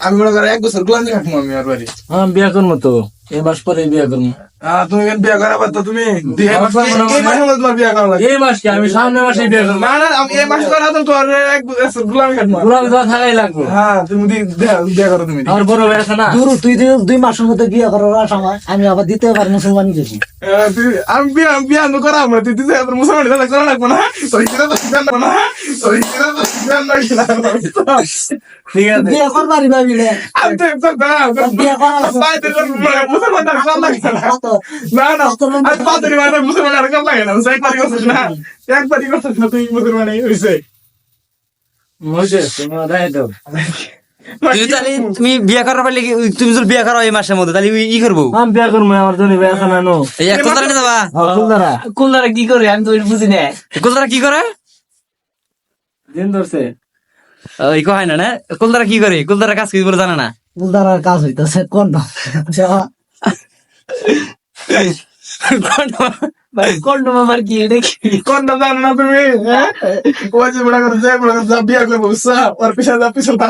আমি মনে করি এক বছর গোলামি খাটবো আমি আর বাড়ি। হ্যাঁ বিয়া করব তো। এই মাস পরে বিয়া করব তুমি কেন বিয়া করা তুমি এই করা মাস কি আমি সামনে মাসে বিয়া করব। না না আমি এই মাসে করা তো তোমার এক বছর গোলামি খাটবো গুলাম তো থাকাই লাগবো। হ্যাঁ তুমি দি- বিয়া- বিয়া করো তুমি। আমার বড় ভাই আছে না? দুরু তুই দুই- মাসের মধ্যে বিয়ে করার সময় আমি আবার দ্বিতীয় বার মুসলমান গেছি। আমি বিয়া বিয়া আমি করা আমরা তুই দিতে মুসলমান তাহলে করা লাগবো না তো হিসেবে তো সিদ্ধান্ত না তো হিসেবে তো সিদ্ধান্ত না ঠিক আছে। বিয়ে করবারই ভাবি আমি তো বিয়া করা লাগবে। বাইরে তো মুসলমান আর কম লাগে না। না না পাদরি মানে মুসলমান আর কম লাগে না বুঝছ? একবারই করছিস না একবারই করছিস না তুই মুসলমান হয়েছে মজে তোমার দেয় তো তুমি তাহলে তুমি বিয়া করার পারলে কি তুমি যদি বিয়া করো এই মাসের মধ্যে তাহলে ই করব? আমি বিয়া করব আমার জন্য ভাই আছে নো এই এক কোথায় যাবা? কুলদারা কুলদারা কি করে? আমি তো বুঝি না। কোথায় কি করে? দিন ধরছে। ওই কয় না না? কুলদারা কি করে? কুলদারা কাজ কি করে জানে না? উদারার কাজ হইতেছে কোন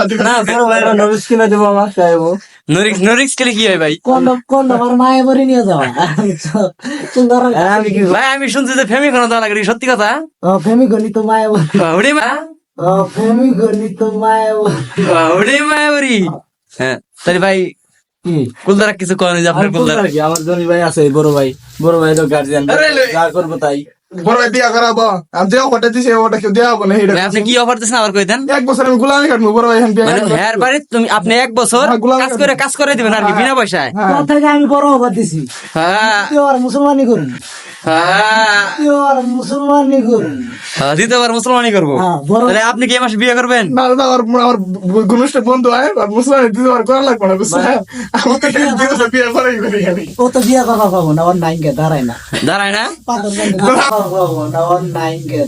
কিনা কোন কোন আমি শুনছি যে ফেমি খানো দেওয়া লাগে সত্যি কথা প্রেমী গণিত মায়ে বলে ওরে মা প্রেমী গণিত মায়ে বলে ওরে মা ওরি হ্যাঁ তাহলে ভাই কুলদারা কিছু করেন যে আপনার কুলদারা? কি? আমার জনি ভাই আছে বড় ভাই। বড় ভাই তো গার্জিয়ান যা করব তাই। বড় ভাই বিয়া করাবো। আমি যে অফারটা দিছি ওটা কেউ দেওয়া হবে না এটা আপনি কি অফার দিছেন? আবার কই দেন? এক বছর আমি গোলামি কাটবো বড় ভাই বিয়া মানে। হ্যার বাড়ি তুমি আপনি এক বছর হ্যাঁ, কাজ করে কাজ করে দিবেন আর কি বিনা পয়সায়। হ্যাঁ। থেকে আমি বড় অফার দিছি? হ্যাঁ। তুই আর মুসলমানি করুন হ্যাঁ মুসলমানি করুন। দ্বিতীয়বার মুসলমানই করব। হ্যাঁ, তাহলে আপনি কি মাসে বিয়ে করবেন? আমার আমার ঘনিষ্ঠ বন্ধু হয় আর মুসলমান করা লাগবে না বিয়ে করে করি আমি। ও তো বিয়ে কথা পাবো না ওর নাইন দাঁড়ায় না। দাঁড়ায় না? পাবো ওর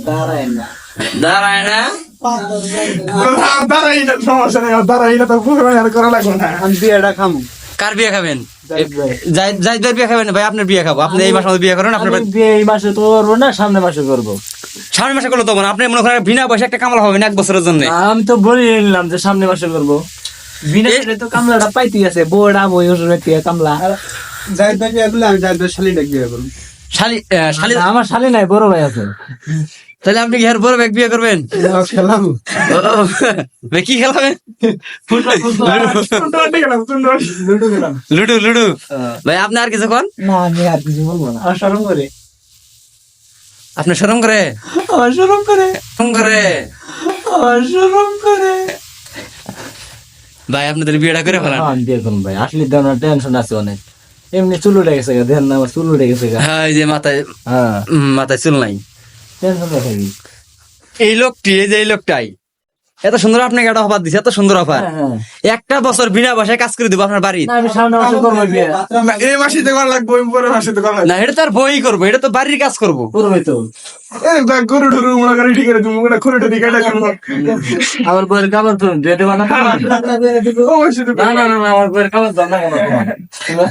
দাঁড়ায় না। দাঁড়ায় না? দাঁড়াই না সমস্যা নেই দাঁড়াই না তো করা লাগবে না। আমি বিয়েটা খামু। কার বিয়ে খাবেন? জাহিদের বিয়ে খাবেন ভাই আপনার বিয়ে খাব। আপনি এই মধ্যে বিয়ে করেন আপনার বিয়ে এই মাসে তো করব না সামনে মাসে করব। সামনের মাসে করলে তো আপনি মনে করেন বিনা পয়সা একটা কামলা হবে না এক বছরের জন্য। আমি তো বলে নিলাম যে সামনে মাসে করব। বিনা করে তো কামলাটা পাইতে আছে বড়া বই কামলা। যাই তাই এগুলো আমি শালি ডাক দিয়ে করুন শালি শালি আমার শালি নাই বড় ভাই আছে। তাহলে আপনি কি আর বড় ব্যাগ বিয়ে করবেন? খেলাম। ভাই, কি খেলাবেন? Ludo ludo. লুডু ভাই আপনি আর কিছু কোন? না আমি আর কিছু বলব না। আমার করে? আপনি শরম করে? করে? শরম করে? করে? ভাই আপনি তাহলে বিয়েটা করে ফেলান। হ্যাঁ, আমি বিয়ে করুন ভাই। আসলে দেন টেনশন আছে অনেক। এমনি চুল উঠে গেছে গা দেন না আমার চুল উঠে গেছে গা। হ্যাঁ এই যে মাথায় হ্যাঁ। মাথায় চুল নাই। এই লোকটি এই যে এই লোকটাই। এত সুন্দর আপনাকে একটা অফার দিছে এত সুন্দর অফার হ্যাঁ, হ্যাঁ। একটা বছর বিনা পয়সায় কাজ করে দিব আপনার বাড়ি না আমি সামনে মাসে করব বিয়ে। না, এই মাসে তো করা লাগবে পরের মাসে তো করা না এটা তো আর বই করব এটা তো বাড়ির কাজ করব। করবে তো। আমার বইয়ের কাপড় তো না। না না না না, আমার বইয়ের কাপড় দাও না কেন তোমার?